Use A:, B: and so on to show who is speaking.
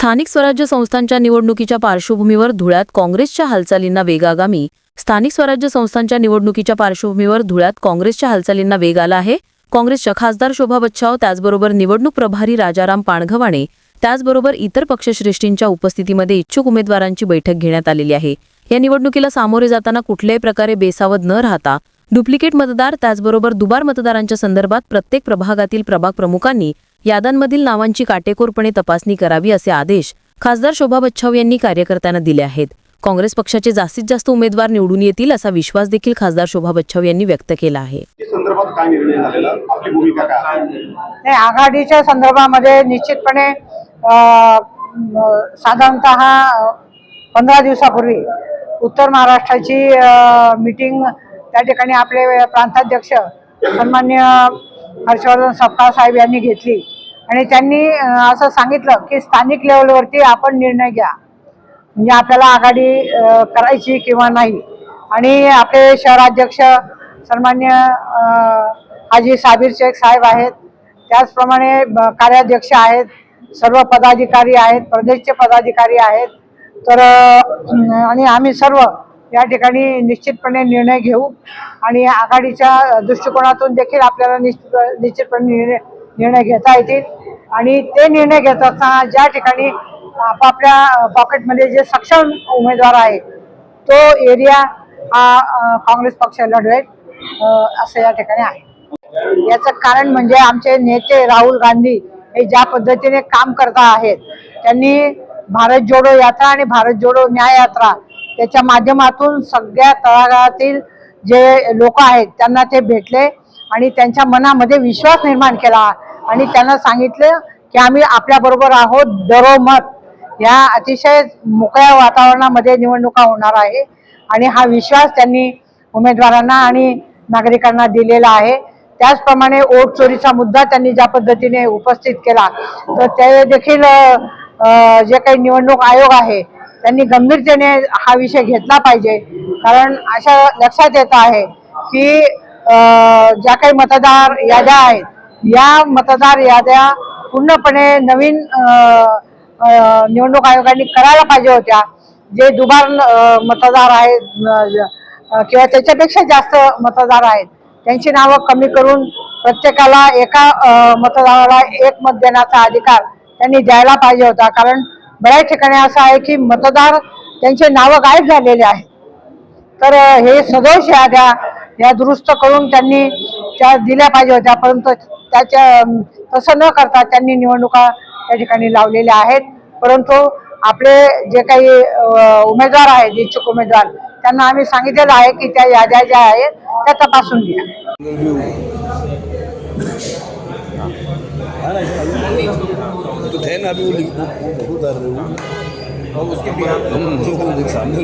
A: स्थानिक स्वराज्य संस्थांच्या निवडणुकीच्या पार्श्वभूमीवर धुळ्यात काँग्रेसच्या हालचालींना वेगागामी स्थानिक स्वराज्य संस्थांच्या निवडणुकीच्या पार्श्वभूमीवर धुळ्यात काँग्रेसच्या हालचालींना वेग आला आहे. काँग्रेसच्या खासदार शोभा बच्छाव त्याचबरोबर निवडणूक प्रभारी राजाराम पाणघवाणे त्याचबरोबर इतर पक्षश्रेष्ठींच्या उपस्थितीमध्ये इच्छुक उमेदवारांची बैठक घेण्यात आलेली आहे. या निवडणुकीला सामोरे जाताना कुठल्याही प्रकारे बेसावध न राहता डुप्लिकेट मतदार त्याचबरोबर दुबार मतदारांच्या संदर्भात प्रत्येक प्रभागातील प्रभाग प्रमुखांनी याद्यांमधील नावांची काटेकोरपणे तपासणी करावी असे आदेश खासदार शोभा बच्छाव यांनी कार्यकर्त्यांना दिले आहेत. काँग्रेस पक्षाचे जास्तीत जास्त उमेदवार निवडून येतील असा विश्वास देखील खासदार शोभा बच्छाव यांनी व्यक्त केला आहे.
B: या संदर्भात काय निर्णय झालेला? आपली भूमिका काय आहे?
C: नाही आघाडीच्या संदर्भामध्ये निश्चितपणे साधारणतः पंधरा दिवसापूर्वी उत्तर महाराष्ट्राची मीटिंग त्या ठिकाणी आपले प्रांताध्यक्ष सन्मान्य हर्षवर्धन सपकाळ साहेब यांनी घेतली. आणि त्यांनी असं सांगितलं की स्थानिक लेवलवरती आपण निर्णय घ्या. म्हणजे आपल्याला आघाडी करायची किंवा नाही. आणि आपले शहराध्यक्ष सन्मान्य हाजी साबीर शेख साहेब आहेत. त्याचप्रमाणे ब- कार्याध्यक्ष आहेत. सर्व पदाधिकारी आहेत. प्रदेशचे पदाधिकारी आहेत. तर आणि आम्ही सर्व या ठिकाणी निश्चितपणे निर्णय घेऊ आणि आघाडीच्या दृष्टिकोनातून देखील आपल्याला निश्चित निश्चितपणे निर्णय निर्णय घेता येतील. आणि ते निर्णय घेत असताना ज्या ठिकाणी आपापल्या पॉकेटमध्ये जे सक्षम उमेदवार आहे तो एरिया हा काँग्रेस पक्ष लढवेल असं या ठिकाणी आहे. याचं कारण म्हणजे आमचे नेते राहुल गांधी हे ज्या पद्धतीने काम करता आहेत त्यांनी भारत जोडो यात्रा आणि भारत जोडो न्याय यात्रा त्याच्या माध्यमातून सगळ्या तळागाळातील जे लोक आहेत त्यांना ते भेटले आणि त्यांच्या मनामध्ये विश्वास निर्माण केला. आणि त्यांना सांगितलं की आम्ही आपल्याबरोबर आहोत दरोमत. या अतिशय मोकळ्या वातावरणामध्ये निवडणुका होणार आहे. आणि हा विश्वास त्यांनी उमेदवारांना आणि नागरिकांना दिलेला आहे. त्याचप्रमाणे ओट चोरीचा मुद्दा त्यांनी ज्या पद्धतीने उपस्थित केला तर ते देखील जे काही निवडणूक आयोग आहे त्यांनी गंभीरतेने हा विषय घेतला पाहिजे. कारण अशा लक्षात येत आहे की ज्या काही मतदार याद्या आहेत या मतदार याद्या पूर्णपणे नवीन निवडणूक आयोगाने करायला पाहिजे होत्या. जे दुबार मतदार आहेत किंवा त्याच्यापेक्षा जास्त मतदार आहेत त्यांची नावं कमी करून प्रत्येकाला एका मतदाराला एक मत देण्याचा अधिकार त्यांनी द्यायला पाहिजे होता. कारण बऱ्याच ठिकाणी असं आहे की मतदार त्यांचे नावं गायब झालेले आहेत. तर हे सदोष याद्या या दुरुस्त करून त्यांनी त्या दिल्या पाहिजे होत्या परंतु त्याच्या तसं न करता त्यांनी निवडणुका त्या ठिकाणी लावलेल्या आहेत. परंतु आपले जे काही उमेदवार आहेत इच्छुक उमेदवार त्यांना आम्ही सांगितलेलं आहे की त्या याद्या ज्या आहेत त्या तपासून घ्या.
D: तो थे ना अभी वो वो वो उतार रहे हो। उसके सामने